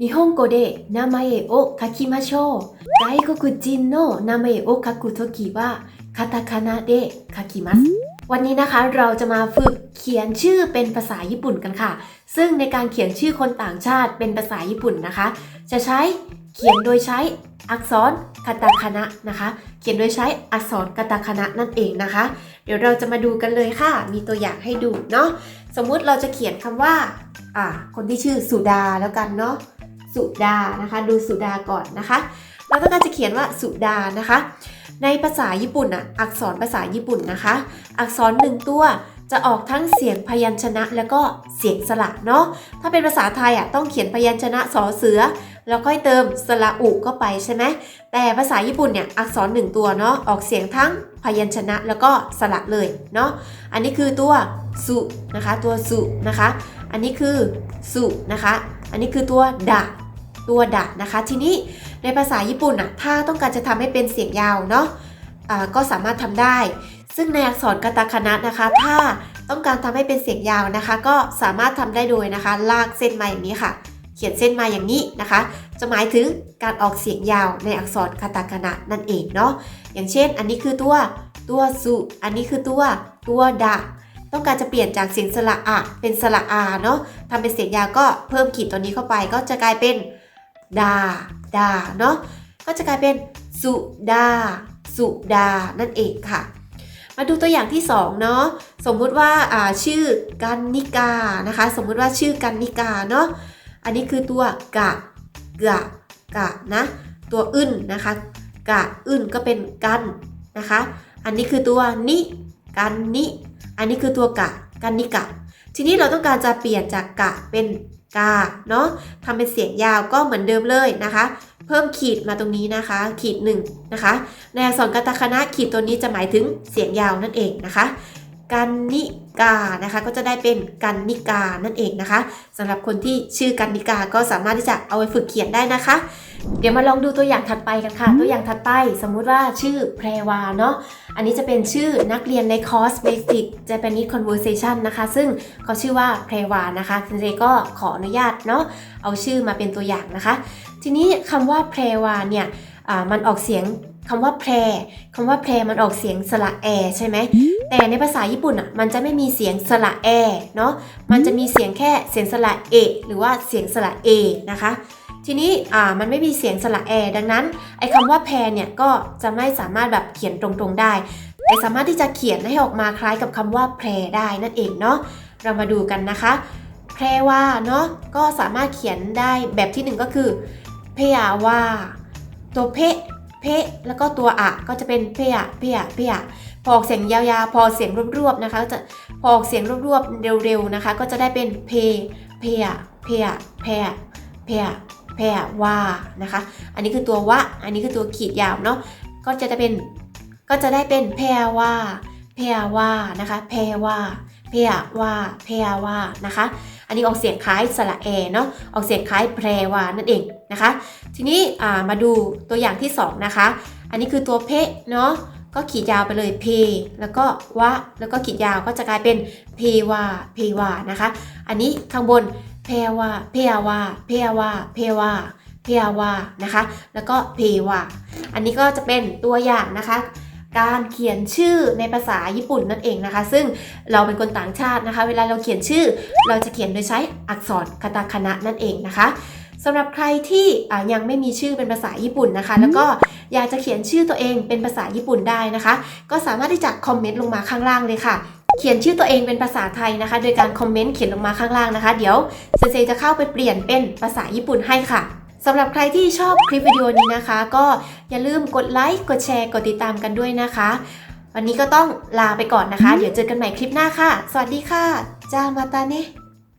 日本語で名前を書きましょう。外国人の名前を書くときはカタカナで書きます。วันนี้นะคะเราจะมาฝึกเขียนชื่อเป็นภาษาญี่ปุ่นกันค่ะ ซึ่งในการเขียนชื่อคนต่างชาติเป็นภาษาญี่ปุ่นนะคะ จะใช้เขียนโดยใช้อักษรคาตาคานะนะคะ เขียนโดยใช้อักษรคาตาคานะนั่นเองนะคะ เดี๋ยวเราจะมาดูกันเลยค่ะ มีตัวอย่างให้ดูเนาะ สมมุติเราจะเขียนคำว่า อ่า คนที่ชื่อสุดาแล้วกันเนาะ สุดานะคะ ดูสุดาก่อนนะคะ เราต้องการจะเขียนว่าสุดานะคะ ในภาษาญี่ปุ่นอะอักษรภาษาญี่ปุ่นนะคะ อักษรหนึ่งตัวจะออกทั้งเสียงพยัญชนะแล้วก็เสียงสระเนาะ ถ้าเป็นภาษาไทยอะต้องเขียนพยัญชนะสอเสือ แล้วค่อยเติมสระอุเข้าไปใช่ไหม แต่ภาษาญี่ปุ่นเนี่ยอักษรหนึ่งตัวเนาะออกเสียงทั้งพยัญชนะแล้วก็สระเลยเนาะ อันนี้คือตัวสุนะคะตัวสุนะคะ อันนี้คือสุนะคะ อันนี้คือตัวดะตัวดะนะคะ ทีนี้ในภาษาญี่ปุ่นอะถ้าต้องการจะทำให้เป็นเสียงยาวเนาะก็สามารถทำได้ ซึ่งในอักษรกาตาคานะนะคะ ถ้าต้องการทำให้เป็นเสียงยาวนะคะ ก็สามารถทำได้โดยนะคะ ลากเส้นมาอย่างนี้ค่ะ เขียนเส้นมาอย่างนี้นะคะ จะหมายถึงการออกเสียงยาวในอักษรคาตาคานะนั่นเองเนาะอย่างเช่น อันนี้คือตัวตัวสุอันนี้คือตัวตัวดะ ต้องการจะเปลี่ยนจากเสียงสระอะเป็นสระอาเนาะทำเป็นเสียงยาวก็เพิ่มขีดตัวนี้เข้าไป ก็จะกลายเป็นดาดาเนาะก็จะกลายเป็นสุดาสุดานั่นเองค่ะ มาดูตัวอย่างที่สองเนาะสมมุติว่าอ่าชื่อกันนิกานะคะ สมมุติว่าชื่อกันนิกาเนาะอันนี้คือตัวกะกะกะนะตัวอึนนะคะกะอึนก็เป็นกันนะคะ อันนี้คือตัวนิ กันนิอันนี้คือตัวกะกันนิกะ ทีนี้เราต้องการจะเปลี่ยนจากกะเป็นกาเนาะทำเป็นเสียงยาวก็เหมือนเดิมเลยนะคะ เพิ่มขีดมาตรงนี้นะคะ ขีดหนึ่งนะคะในอักษรกาตาคณะขีดตัวนี้จะหมายถึงเสียงยาวนั่นเองนะคะ กันนิกานะคะก็จะได้เป็นกันนิกานั่นเองนะคะสำหรับคนที่ชื่อกันนิกาก็สามารถที่จะเอาไปฝึกเขียนได้นะคะ เดี๋ยวมาลองดูตัวอย่างถัดไปกันค่ะ ตัวอย่างถัดไปสมมุติว่าชื่อแพรวาเนาะอันนี้จะเป็นชื่อนักเรียนในคอร์ส Basic Japanese Conversation นะคะ ซึ่งเขาชื่อว่าแพรวานะคะคุณเจก็ขออนุญาตเนาะเอาชื่อมาเป็นตัวอย่างนะคะ ทีนี้คำว่าแพรวาเนี่ยอ่ามันออกเสียง คำว่าแพรคำว่าแพรมันออกเสียงสระแอใช่ไหม แต่ในภาษาญี่ปุ่นอะ มันจะไม่มีเสียงสระแอเนาะ มันจะมีเสียงแค่เสียงสระเอหรือว่าเสียงสระเอนะคะ ทีนี้อ่ามันไม่มีเสียงสระแอดังนั้นไอ้คำว่าแพรเนี่ยก็จะไม่สามารถแบบเขียนตรงๆได้ แต่สามารถที่จะเขียนให้ออกมาคล้ายกับคำว่าแพรได้นั่นเองเนาะ เรามาดูกันนะคะ แพรว่าเนาะ ก็สามารถเขียนได้แบบที่หนึ่งก็คือเพยาว่าตัวเพะ เพะแล้วก็ตัวอะก็จะเป็นเพยะเพยะเพยะพอออกเสียงยาวๆ พอเสียงรวบๆนะคะก็จะพอออกเสียงรวบๆเร็วๆนะคะ ก็จะได้เป็นเพเพยะเพยะเพยะเพยะเพยะว่านะคะ อันนี้คือตัววะอันนี้คือตัวขีดยาวเนาะก็จะได้เป็นก็จะได้เป็นเพยว่าเพยว่านะคะเพยว่าเพยว่าเพยว่านะคะ อันนี้ออกเสียงคล้ายสระแอเนาะออกเสียงคล้ายแพรวานั่นเองนะคะ ทีนี้มาดูตัวอย่างที่สองนะคะ อันนี้คือตัวเพเนาะก็ขีดยาวไปเลยเพแล้วก็วะแล้วก็ขีดยาวก็จะกลายเป็นเพวาเพวานะคะ อันนี้ข้างบนเพวาเพวาเพวาเพวาเพวานะคะ แล้วก็เพวาอันนี้ก็จะเป็นตัวอย่างนะคะ การเขียนชื่อในภาษาญี่ปุ่นนั่นเองนะคะ ซึ่งเราเป็นคนต่างชาตินะคะ เวลาเราเขียนชื่อ เราจะเขียนโดยใช้อักษรคาตาคานะนั่นเองนะคะสำหรับใครที่อ่ายังไม่มีชื่อเป็นภาษาญี่ปุ่นนะคะ แล้วก็อยากจะเขียนชื่อตัวเองเป็นภาษาญี่ปุ่นได้นะคะ ก็สามารถที่จะคอมเมนต์ลงมาข้างล่างเลยค่ะ เขียนชื่อตัวเองเป็นภาษาไทยนะคะ โดยการคอมเมนต์เขียนลงมาข้างล่างนะคะ เดี๋ยวเซนเซจะเข้าไปเปลี่ยนเป็นภาษาญี่ปุ่นให้ค่ะ สำหรับใครที่ชอบคลิปวิดีโอนี้นะคะ ก็อย่าลืมกดไลค์กดแชร์ กดติดตามกันด้วยนะคะ วันนี้ก็ต้องลาไปก่อนนะคะ เดี๋ยวเจอกันใหม่คลิปหน้าค่ะ สวัสดีค่ะ จ้ามาตาเน่